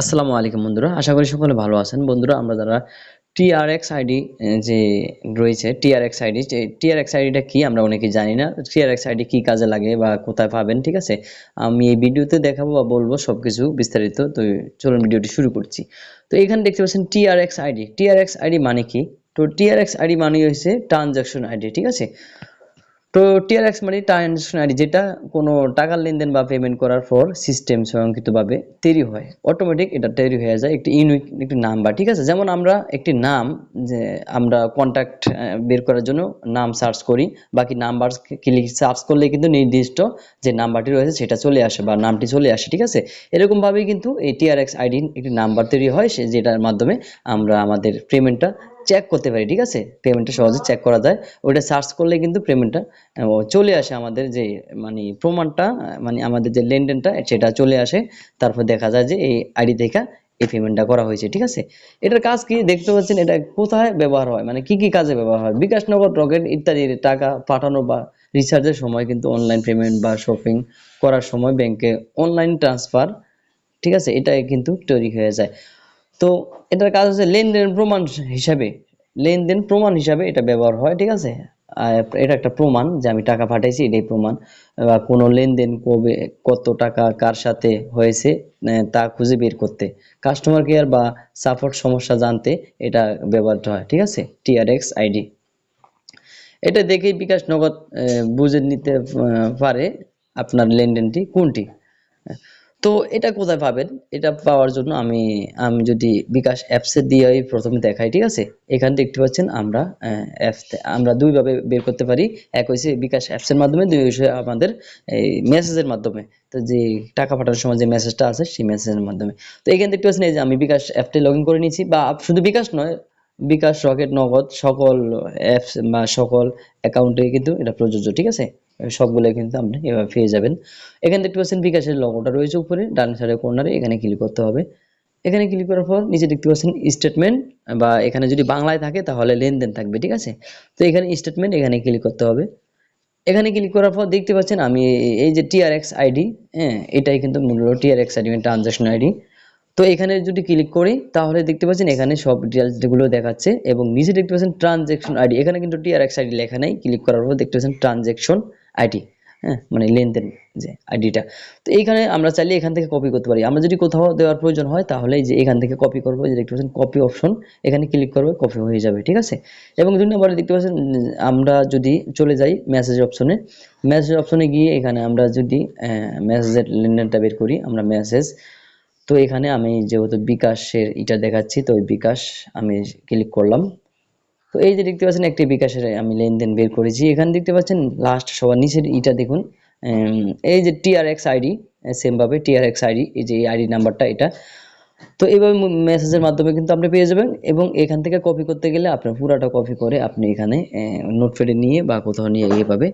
আসসালামু আলাইকুম বন্ধুরা, আশা করি সকলে ভালো আছেন। বন্ধুরা, আমরা যারা টিআরএক্স আইডি যে রয়েছে টিআরএক্স আইডি টিআরএক্স আইডিটা কি আমরা অনেকেই জানি না টিআরএক্স আইডি কি কাজে লাগে বা কোথায় পাবেন, ঠিক আছে? আমি এই ভিডিওতে দেখাবো বা বলব সবকিছু বিস্তারিত, তো চলুন ভিডিওটি শুরু করছি। তো এখানে দেখতে পাচ্ছেন টিআরএক্স আইডি টিআরএক্স আইডি মানে কি? তো টিআরএক্স আইডি মানে হচ্ছে ট্রানজাকশন আইডি ঠিক আছে? তো টিআরএক্স মানে ট্রানজাকশন আইডি যেটা কোনো টাকার লেনদেন বা পেমেন্ট করার পর সিস্টেম স্বয়ংক্রিয়ভাবে তৈরি হয় অটোমেটিক এটা তৈরি হয়ে যায় একটি ইউনিক একটি নাম্বার ঠিক আছে? যেমন আমরা একটি নাম যে আমরা কন্ট্যাক্ট বের করার জন্য নাম সার্চ করি, বাকি নাম্বার ক্লিক সার্চ করলে কিন্তু নির্দিষ্ট যে নাম্বারটি রয়েছে সেটা চলে আসে বা নামটি চলে আসে, ঠিক আছে? এরকমভাবেই কিন্তু এই টিআরএক্স আইডি একটি নাম্বার তৈরি হয়, সে যেটার মাধ্যমে আমরা আমাদের পেমেন্টটা চেক করতে পারি, ঠিক আছে? পেমেন্টটা সহজে চেক করা যায়। ওইটা সার্চ করলে কিন্তু পেমেন্টটা চলে আসে আমাদের যে মানে প্রমাণটা মানে আমাদের যে লেনদেনটা, সেটা চলে আসে। তারপর দেখা যায় যে এই আইডি থেকে এই পেমেন্টটা করা হয়েছে, ঠিক আছে? এটার কাজ কি? দেখতে পাচ্ছেন এটা কোথায় ব্যবহার হয়? মানে কি কি কাজে ব্যবহার হয়? বিকাশ নগর রকেট ইত্যাদি টাকা পাঠানো বা রিচার্জের সময় কিন্তু অনলাইন পেমেন্ট বা শপিং করার সময় ব্যাংকে অনলাইন ট্রান্সফার ঠিক আছে? এটা কিন্তু তৈরি হয়ে যায়। তো এটার কাজ হচ্ছে লেনদেন প্রমাণ হিসাবে, লেনদেন প্রমাণ হিসাবে এটা ব্যবহার হয়, ঠিক আছে? এটা একটা প্রমাণ যে আমি টাকা পাঠাইছি, এটাই প্রমাণ। বা কোনো লেনদেন কবে, কত টাকা কার সাথে হয়েছে তা খুঁজে বের করতে। কাস্টমার কেয়ার বা সাপোর্ট সমস্যা জানতে এটা ব্যবহৃত হয়, ঠিক আছে? টিআরএক্স আইডি এটা দেখেই বিকাশ নগদ বুঝে নিতে পারে আপনার লেনদেনটি কোনটি? তো এটা কোথায় পাবেন? এটা পাওয়ার জন্য আমি আমি যদি বিকাশ অ্যাপসে দিয়ে প্রথমে দেখাই, ঠিক আছে? এখানে দেখতে পাচ্ছেন আমরা অ্যাপস আমরা দুইভাবে বের করতে পারি। এক হয়েছে বিকাশ অ্যাপসের মাধ্যমে, দুই হয়েছে আমাদের এই মেসেজের মাধ্যমে। তো যে টাকা পাঠানোর সময় যে মেসেজটা আছে, সেই মেসেজের মাধ্যমে। তো এখানে দেখতে পাচ্ছেন এই যে আমি বিকাশ অ্যাপটি লগ করে নিয়েছি। বা শুধু বিকাশ নয়, বিকাশ, রকেট, নগদ, সকল অ্যাপস বা সকল অ্যাকাউন্টে কিন্তু এটা প্রযোজ্য, ঠিক আছে? সবগুলো কিন্তু আপনি এভাবে পেয়ে যাবেন। এখানে দেখতে পাচ্ছেন বিকাশের লগোটা রয়েছে উপরে, ডান সাইডের কর্নারে এখানে ক্লিক করতে হবে। এখানে ক্লিক করার পর নিচে দেখতে পাচ্ছেন স্টেটমেন্ট বা এখানে যদি বাংলায় থাকে তাহলে লেনদেন থাকবে, ঠিক আছে? তো এখানে স্টেটমেন্ট এখানে ক্লিক করতে হবে। এখানে ক্লিক করার পর দেখতে পাচ্ছেন আমি এই যে টিআরএক্স আইডি হ্যাঁ এটাই কিন্তু মূলত টিআরএক্স আইডি মানে ট্রানজাকশন আইডি তো এখানে যদি ক্লিক করি তাহলে দেখতে পাচ্ছেন এখানে সব ডিটেলসগুলো দেখাচ্ছে এবং নিচে দেখতে পাচ্ছেন ট্রানজেকশন আইডি এখানে কিন্তু টিআরএক্স আইডি লেখা নেই। ক্লিক করার পর দেখতে পাচ্ছেন ট্রানজেকশন আইডি হ্যাঁ মানে লেনদেন যে আইডিটা। তো এইখানে আমরা চাইলে এখান থেকে কপি করতে পারি। আমরা যদি কোথাও দেওয়ার প্রয়োজন হয় তাহলে যে এখান থেকে কপি করব যে দেখতে পাচ্ছেন কপি অপশন এখানে ক্লিক করবে কপি হয়ে যাবে, ঠিক আছে? এবং দুই নম্বরে দেখতে পাচ্ছেন, আমরা যদি চলে যাই মেসেজ অপশনে মেসেজ অপশনে গিয়ে এখানে আমরা যদি মেসেজের লেনদেনটা বের করি, আমরা মেসেজ তো এখানে আমি যেহেতু বিকাশের এটা দেখাচ্ছি, তো ওই বিকাশ আমি ক্লিক করলাম। তো এই যে দেখতে পাচ্ছেন একটি বিকাশের আমি লেনদেন বের করেছি। এখানে দেখতে পাচ্ছেন লাস্ট সবার নিচের ইটা দেখুন। এই যে টিআরএক্স আইডি সেমভাবে টিআরএক্স আইডি এই যে আইডি নাম্বারটা এটা। তো এইভাবে মেসেজের মাধ্যমে কিন্তু আপনি পেয়ে যাবেন এবং এখান থেকে কপি করতে গেলে আপনার পুরাটা কপি করে আপনি এখানে নোট নোটপ্যাডে নিয়ে বা কোথাও নিয়ে এইভাবে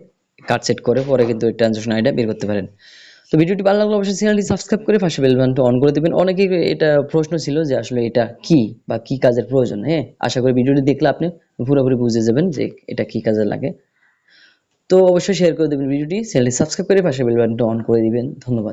কাট সেট করে পরে কিন্তু এই ট্রানজাকশন আইডিটা বের করতে পারেন। তো ভিডিওটি ভালো লাগলে অবশ্যই চ্যানেলটি সাবস্ক্রাইব করে পাশে বেল অন করে দেবেন। অনেকেই এটা প্রশ্ন ছিল যে আসলে এটা কি বা কি কাজের প্রয়োজন হ্যাঁ? আশা করি ভিডিওটি দেখলে আপনি পুরোপুরি বুঝে যাবেন যে এটা কি কাজে লাগে। তো অবশ্যই শেয়ার করে দেবেন ভিডিওটি, চ্যানেলটি সাবস্ক্রাইব করে পাশে বেল অন করে দিবেন। ধন্যবাদ।